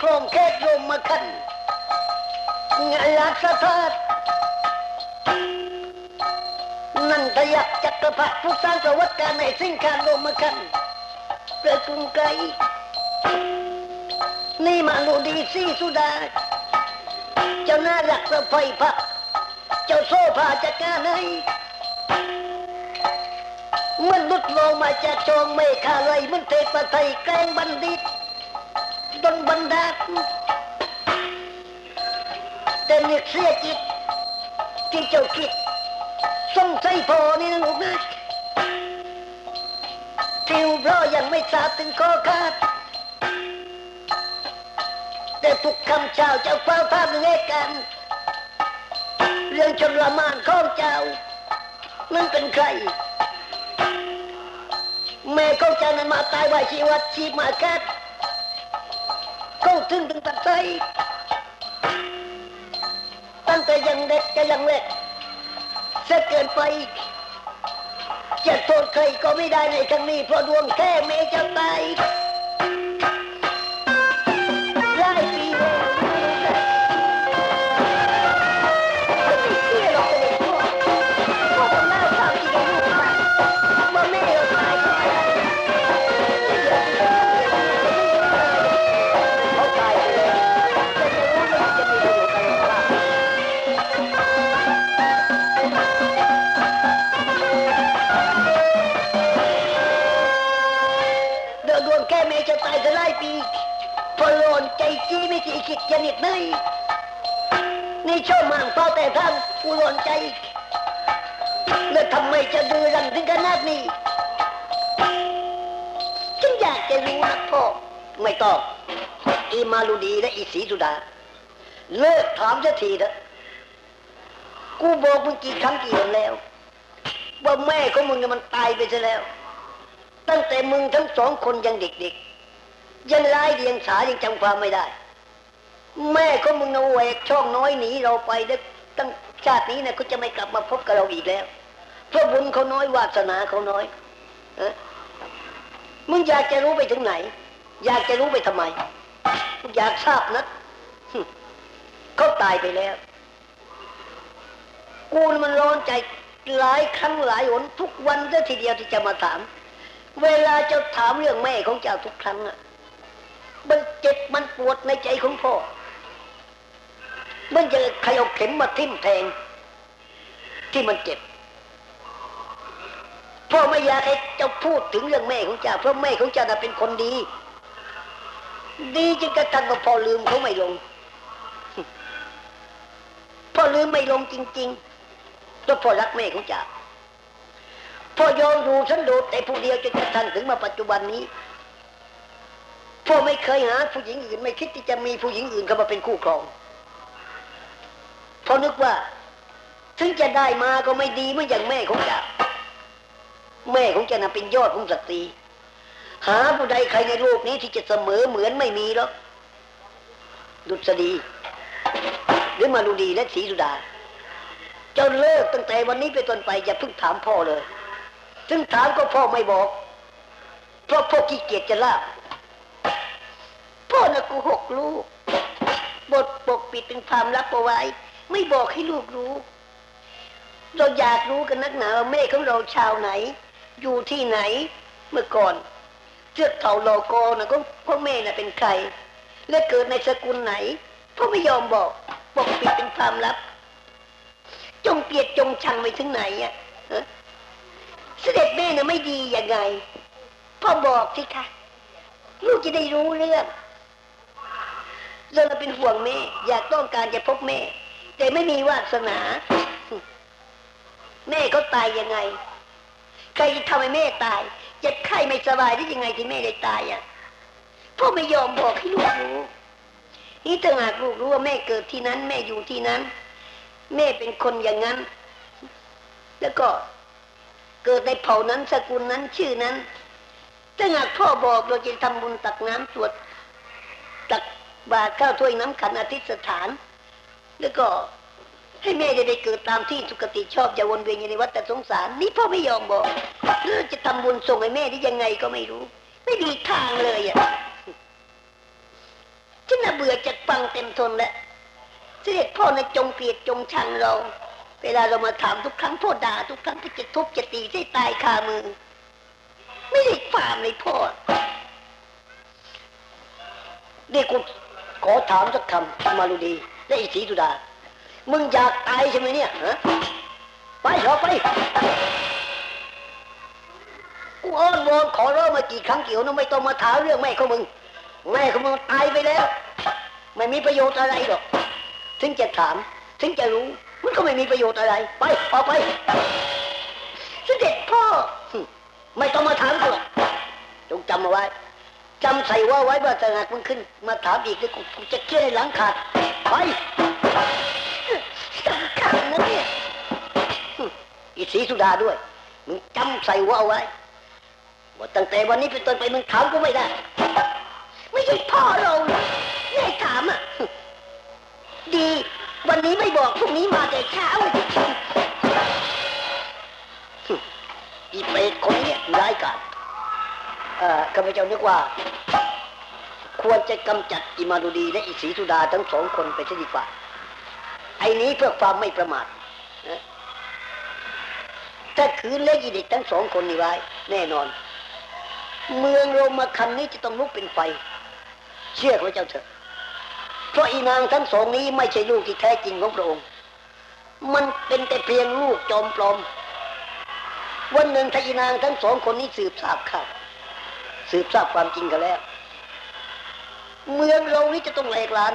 ครองเขตโรมมาคันงานลักษธาตุนันทยักษ์จักรพรรดิผู้สร้างประวัติการในสิ่งคานโรมมาคันเกิดกรุงไกลนี่มาลูดีซี่สุดา เจ้าหน่ารักสะไฟพระเจ้าโซภาจักการให้มันลุดลงมาจากจองเมฆาเลยมันเทพไทยแกล้งบัณฑิต ดนบันดาลแต่เนียเสียจิตที่เจ้าคิดสงสัยพอนี่นะลูกนะทิวเพราะยังไม่ทราบถึงข้อคาดแต่ทุกคำเจ้าเจ้าเฝ้าภาพเงกัน เรื่องชนละมานของเจ้านั้นเป็นใคร แม่ของเจ้านั้นมาตายไว้ชีวัดชีมาแคัด เขาถึงถึงตัดใจตั้งแต่ยังเด็กก็ยังเล็กเสียเกินไปจะโทษใครก็ไม่ได้ในครั้งนี้เพราะดวงแค่เมย์จะตาย เลิกถามสักทีเถอะกูบอกมึงกี่ครั้งกี่หนแล้ว ว่าแม่ของมึงน่ะมันตายไปซะแล้ว ตั้งแต่มึงทั้งสองคนยังเด็กๆ ยังไล่เดียงสายังจำความไม่ได้ แม่ของมึงเอาแหวกช่องน้อยหนีเราไปแล้วตั้งชาตินี้นะเขาจะไม่กลับมาพบกับเราอีกแล้ว เพราะบุญเขาน้อยวาสนาเขาน้อยอมึงอยากจะรู้ไปถึงไหน อยากจะรู้ไปทำไมอยากทราบนะ เขาตายไปแล้ว กูมันร้อนใจหลายครั้งหลายหนทุกวันเด้อทีเดียวที่จะมาถาม เวลาจ้าถามเรื่องแม่ของเจ้าทุกครั้งอะมันเจ็บมันปวดในใจของพ่อ มันจะใครเอาเข็มมาทิ่มแทง ที่มันเจ็บ พ่อไม่อยากให้เจ้าพูดถึงเรื่องแม่ของเจ้าเพราะแม่ของเจ้าน่ะเป็นคนดี ดีจนกระทั่งว่าพอลืมเขาไม่ลง พ่อลืมไม่ลงจริงๆแล้วพ่อรักแม่ของเจ้าพ่อยอมดูฉันโดดแต่ผู้เดียวจนกระทั่งถึงมาปัจจุบันนี้ พ่อไม่เคยหาผู้หญิงอื่น ไม่คิดที่จะมีผู้หญิงอื่นเข้ามาเป็นคู่ครองพราะนึกว่า ถึงจะได้มาก็ไม่ดีเหมือนอย่างแม่ของเจ้าแม่ของเจ้าน่ะเป็นยอดของสตรี หาผู้ใดใครในโลกนี้ที่จะเสมอเหมือนไม่มีหรอกดุษฎี รือมารุดีและศรีสุดา เจ้าเลิกตั้งแต่วันนี้ไปต้นไปอย่าพิ่งถามพ่อเลยถึงถามก็พ่อไม่บอก เพราะพ่อขี้เกียจจะลาบพ่อน่ะกูหกลูก บทปกปิดเป็นความลับเอาไว้ ไม่บอกให้ลูกรู้ เราอยากรู้กันนักหนาว่าแม่ของเราชาวไหน อยู่ที่ไหนเมื่อก่อนเทือกเขาโลโกนะก็พ่อแม่น่ะเป็นใคร และเกิดในสกุลไหนพ่อไม่ยอมบอก ปกปิดเป็นความลับ จงเกลียดจงชังไปถึงไหนอะฮะเสด็จแม่น่ะไม่ดียังไงพ่อบอกสิคะลูกจะได้รู้เรื่องเราเป็นห่วงแม่ อยากต้องการจะพบแม่ แต่ไม่มีวาสนา แม่เขาตายยังไง ใครจะทำให้แม่ตายจะไข้ไม่สบายได้ยังไงที่แม่ได้ตายอะพ่อไม่ยอมบอกให้ลูกรู้ นี่ถ้าหากลูกรู้ว่าแม่เกิดที่นั้น แม่อยู่ที่นั้น แม่เป็นคนอย่างนั้น แล้วก็เกิดในเผ่านั้นสกุลนั้นชื่อนั้นถ้าหากพ่อบอกเราจะทำบุญตักน้ำสวดตักบาตรข้าวถ้วยน้ำขันอาทิตย์สถาน แล้วก็ให้แม่จะได้เกิดตามที่สุคติชอบจะวนเวียนอยู่ในวัฏสงสาร นี่พ่อไม่ยอมบอกเรื่องจะทำบุญส่งให้แม่ได้ยังไงก็ไม่รู้ ไม่มีทางเลยอะ ฉันน่ะเบื่อจากฟังเต็มทนแล้วเสด็จพ่อในจงเกลียดจงชังเรา เวลาเรามาถามทุกครั้งพ่อด่าทุกครั้งพ่อจะทุบจะตีให้ตายคามือ ไม่ได้ความเลยพ่อเด็กกูขอถามสักคำมารุดี และอีศรีสุดา มึงอยากตายใช่ไหมเนี่ยฮะไปเถอะไป กูอ้อนวอนขอร้องมากี่ครั้งกี่หนนะไม่ต้องมาถามเรื่องแม่ของมึง แม่ของมึงตายไปแล้ว ไม่มีประโยชน์อะไรหรอก ถึงจะถาม ถึงจะรู้ มันก็ไม่มีประโยชน์อะไร ไปออกไปเสด็จพ่อ ไม่ต้องมาถามกูจงจำเอาไว้จำใส่ว่าไว้ว่าจะหากมึงขึ้น มาถามอีกแล้วกูกูจะเชื่อให้หลังขาดไปสำคัญนะเนี่ยอีศรีสุดาด้วย มึงจำใส่ว่าเอาไว้ว่าตั้งแต่วันนี้เป็นต้นไปมึงถามกูไม่ได้ ไม่ใช่พ่อเราแม่ถามอะ ดี วันนี้ไม่บอกพรุ่งนี้มาแต่เช้าอีเปรตคนเนี้ยร้ายกาจเอ่อข้าพเจ้านึกว่า ควรจะกำจัดอิมาดุดีและอิศรีสุดาทั้งสองคนไปซะดีกว่า ไอ้นี้เพื่อความไม่ประมาทถ้าคืนเล็กอีเด็กทั้งสองคนนี้ไว้ แน่นอน เมืองโรมาคันนี้จะต้องลุกเป็นไฟ เชื่อข้าพเจ้าเถอะ เพราะอีนางทั้งสองนี้ไม่ใช่ลูกที่แท้จริงของพระองค์ มันเป็นแต่เพียงลูกจอมปลอม วันหนึ่งถ้าอีนางทั้งสองคนนี้สืบทราบข่าวสืบทราบความจริงกันแล้ว เมืองเรานี้จะต้องแหลกลาน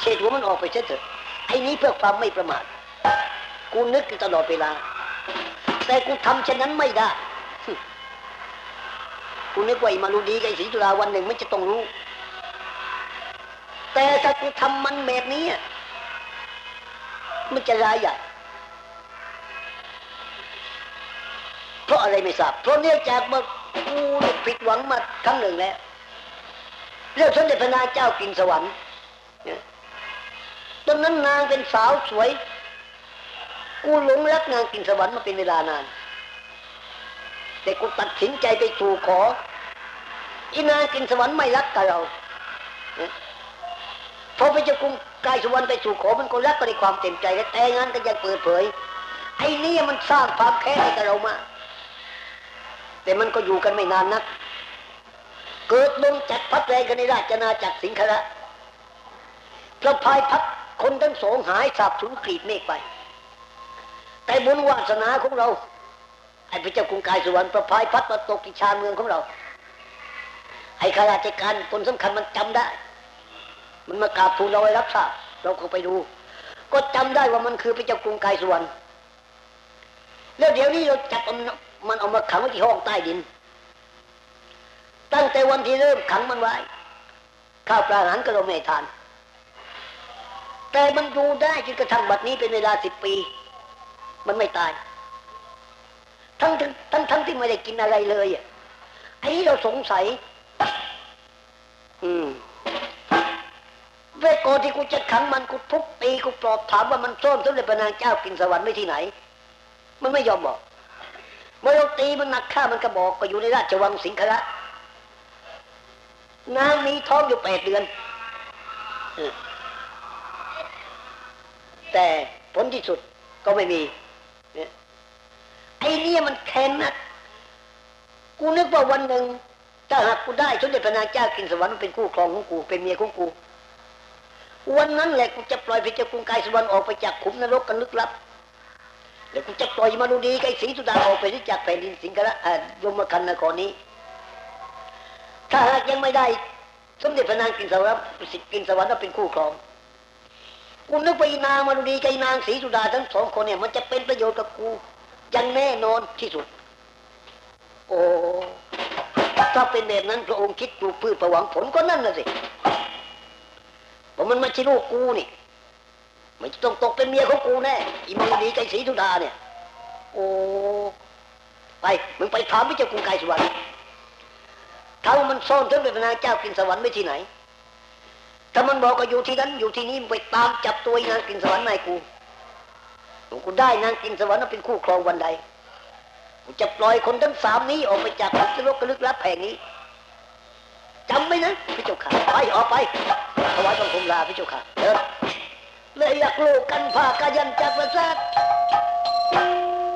เฉดหัวมันออกไปเสียเถอะไอ้นี้เพื่อความไม่ประมาทกูนึกอยู่ตลอดเวลา แต่กูทำเช่นนั้นไม่ได้ กูนึกว่าไอ้มารุดีกับศรีจุฬาวันหนึ่งมันจะต้องรู้ แต่ถ้ากูทำมันแบบนี้มันจะร้ายใหญ่เพราะอะไรไม่ทราบเพราะเนื่องจากเมื่อกูผิดหวังมาครั้งหนึ่งแล้วเรื่องสมเด็จพระนางเจ้ากินสวรรค์ตอนนั้นนางเป็นสาวสวย กูหลงรักนางกินสวรรค์มาเป็นเวลานาน แต่กูตัดสินใจไปสู่ขออีนางกินสวรรค์ไม่รักกับเราพอไปเจะกุมกายสวรรค์ไปสู่ขอมันก็รักกันในความเต็มใจและแต่งงานกันอย่างเปิดเผย ไอ้นี่มันสร้างความแค้นให้กับเรามากแต่มันก็อยู่กันไม่นานนัก เกิดลมจัดพัดแรงกันในราชนาจักรสิงคละพระพายพัดคนทั้งสองหายสาบสูญกรีดเมฆไป แต่บุญวาสนาของเรา ไอ้พระเจ้ากรุงกายสวรรค์ประพายพัดมาตกที่ชาเมืองของเรา ไอ้ข้าราชการคนสำคัญมันจำได้ มันมากราบทูลเราไว้รับทราบเราก็ไปดู ก็จำได้ว่ามันคือพระเจ้ากรุงกายสวรรค์แล้วเดี๋ยวนี้เราจับมันมันเอามาขังไว้ที่ห้องใต้ดิน ตั้งแต่วันที่เริ่มขังมันไว้ ข้าวปลาอาหารก็เราไม่ทาน แต่มันอยู่ได้จนกระทั่งบัดนี้เป็นเวลาสิบปี มันไม่ตาย ทั้งทั้งทั้งทั้งที่ไม่ได้กินอะไรเลยอะไอ้นี้เราสงสัย อืมเวลาก่อนที่กูจะขังมันกูทุบตีกูปลอบถามว่ามันซ่อนสมเด็จพระนางเจ้ากินสวรรค์ไว้ที่ไหน มันไม่ยอมบอกเมื่อเราตีมันหนักฆ่ามันก็บอกก็อยู่ในราชวังสิงคละนางมีท้องอยู่แปดเดือน แต่ผลที่สุดก็ไม่มีเนี่มันแค้นนักกูนึกว่าวันหนึ่งถ้าหากกูได้สมเด็จพระนางเจ้ากินสวรรค์มันเป็นคู่ครองของกูเป็นเมียของกู วันนั้นแหละกูจะปล่อยพระเจ้ากรุงกายสวรรค์ออกไปจากขุมนรกกันลึกลับ แล้วกูจะปล่อยมาดูดีไอ้ศรีสุดาออกไปที่จากแผ่นดินสิงคละยมคันนครนี้ ถ้าหากยังไม่ได้ สมเด็จพระนางกินสวรรค์กินสวรรค์เป็นคู่ครองกูนึกไปนางมาดูดีไกนางศรีสุดาทั้งสองคนเนี่ยมันจะเป็นประโยชน์กับกู ย่างแน่นอนที่สุด โอ้ถ้าเป็นแบบนั้นพระองค์คิดปลูกพืชประหวังผลก็นั่นน่ะสิเพราะมันไม่ใช่ลูกกูนี่มันจะต้องตกเป็นเมียของกูแน่อีมังดีใจศรีธุดาเนี่ย โอ้ไปมึงไปถามพระเจ้ากรุงไกรสวรรค์ถามว่ามันซ่อนสมเด็จพระนาเจ้ากินสวรรค์ไว้ที่ไหน ถ้ามันบอกก็อยู่ที่นั้นอยู่ที่นี่ไปตามจับตัวอีนางกินสวรรค์มาให้กูกูได้นางกินสวรรค์เป็นคู่ครองวันใดกูจะปล่อยคนทั้งสามนี้ออกไปจากคุกนรกกระลึกลับแห่งนี้จำไว้นะพระเจ้าค่ะไปออกไปถวายบังคมลาพระเจ้าค่ะเดินเลยอยากลูกกันพากายันจากประสาท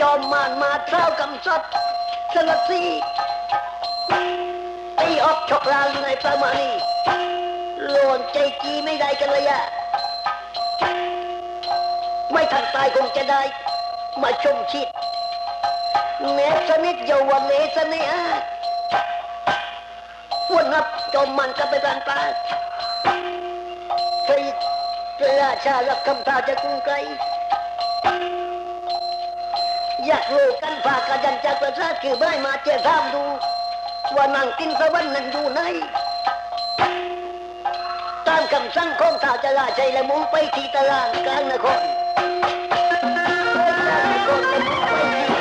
จอมมารมาเท้ากำซัดสลัดซีตีออกชกลางในประมาณีโลนใจจีไม่ได้กันเลยอะ ไม่ทันตายคงจะได้ มาชมชิดเนสนิทเยาวเนสเนอะพวกนับจอมมันก็ไปบานปลาเคยราชารับคำท้าจากรุงไกลอยากรู้กันฝากกระยันจากประสาทคือไม่มาเจอถามดู ว่านั่งกินสวรรค์นั้นอยู่ไหนตามคำสั่งของท้าวจะลาชัยและมุ่งไปที่ตารางกลางนคร Thank you.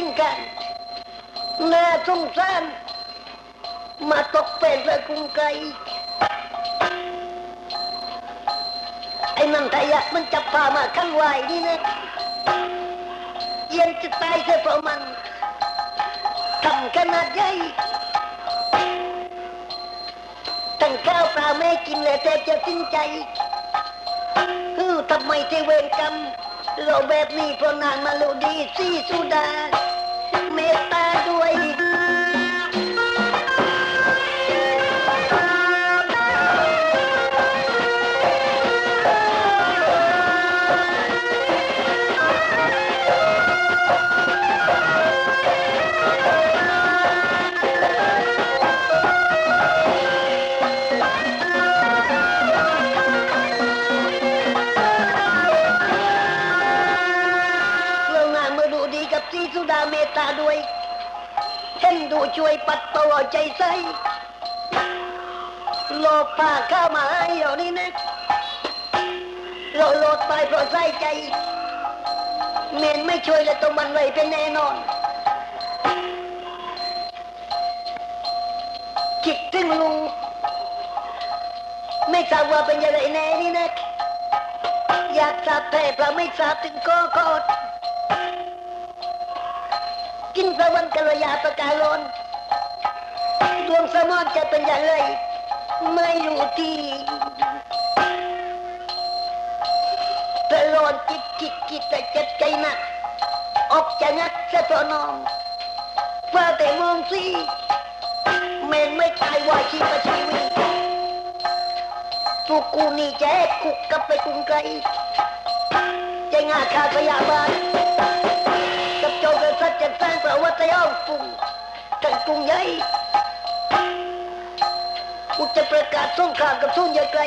ปราจัดสิ่งกันน่าสงสารมาตกเป็นพระกุงไกลไอ้นันทายักษ์มันจับพามาข้างไว้นี่นะเย็นจะตายเสียเพราะมันทำขนาดใหญ่ตั้งข้าวปลาไม่กินเลยแทบจะสิ้นใจฮือทำไมเทเวรกรรมเราแบบนี้เพราะนางมาโลดีสีสุดา เเมนไม่ช่วยเลยตัวมันไหวเป็นแน่นอนคิดถึงลูกไม่ทราบว่าเป็นยังไงแน่นี่นะอยากทราบแต่เพราะไม่ทราบถึงก็กอดกินพระวันกัลยาประกาศลนดวงสมองจะเป็นอย่างไร ไม่รู้ที่ ร้อนจิตจิตจิตแต่เจ็บใจนักออกจะงัดเสะเพราะน้องว่าแต่มองสิเมนไม่ตายวายชีวชีวิตทุกกูนี่จะให้คุกกับไปกรุงไกลจะงาคาพยาบาลราะว่าแต่อ้อมกรุงทั้งกรุงใหญ่กูจะประกาศสงครามกับทุนใหญ่ไกล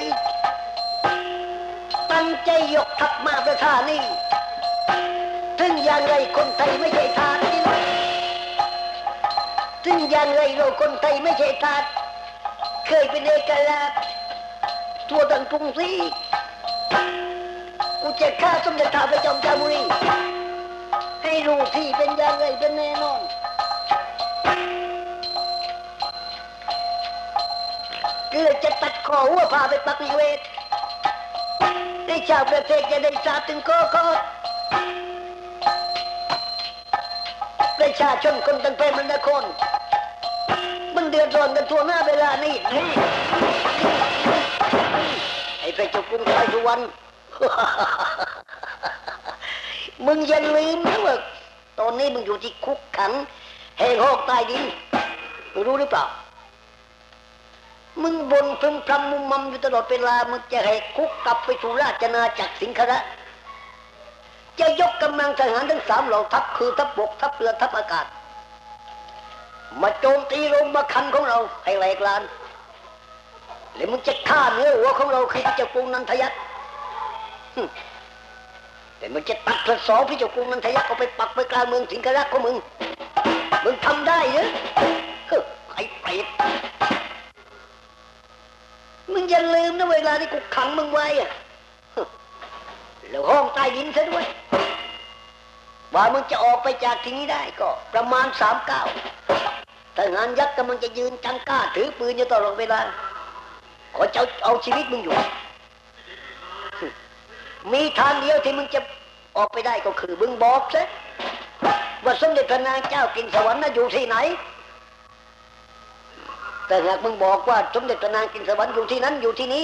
ตั้งใจยกทัพมาประทานี่ถึงอย่างไรคนไทยไม่ใช่ทาสนี่นะถึงอย่างไรเราคนไทยไม่ใช่ทาสเคยเป็นเอกราชทั่วทั้งกรุงศรีกูจะฆ่าสมเด็จท้าวพระจอมเกล้าบุรี ให้รู้ที่เป็นอย่างไรเป็นแน่นอนเกือจะตัดคอหัวพาไปปักนิเวศ ให้ชาวประเทศจะได้ทราบถึงข้อข้อประชาชนคนตั้งแผ่นมันครมันเดือดร้อนกันทั่วหน้าเวลานี้นี่ไอ้พระเจ้ากรุงไทยทุกวันมึงอย่าลืมนะว่าตอนนี้มึงอยู่ที่คุกขังแห่งหอกใต้ดินมึงรู้หรือเปล่า มึงบนพึมพำมุมมัมอยู่ตลอดเวลา มึงจะแหกคุกกลับไปสู่ราชนาจักรสิงคระจะยกกำลังทหารทั้งสามเหล่าทัพคือทัพบกทัพเรือทัพอากาศ มาโจมตีโรงมาคันของเราให้แหลกลาน แล้วมึงจะฆ่าเนื้อหัวของเราคือพระเจ้ากรุงนันทยักษ์แต่มึงจะตัดกระสอบพระเจ้ากรุงนันทยักษ์เอาไปปักไปกลางเมืองสิงคระของมึง มึงทำได้เหรอเฮ้อไอ้เป็ด มึงอย่าลืมนะเวลาที่กูขังมึงไว้อะแล้วห้องใต้ดินซะด้วยว่ามึงจะออกไปจากที่นี้ได้ก็ประมาณสามเก้าทหารยักษ์กำลังจะยืนจังก้าถือปืนอยู่ตลอดเวลา ขอเจะเอาเอาชีวิตมึงอยู่ มีทางเดียวที่มึงจะออกไปได้ก็คือมึงบอกซะว่าสมเด็จพระนางเจ้ากินสวรรค์น่ะอยู่ที่ไหน แต่หากมึงบอกว่าสมเด็จพระนางกินสวรรค์อยู่ที่นั้นอยู่ที่นี้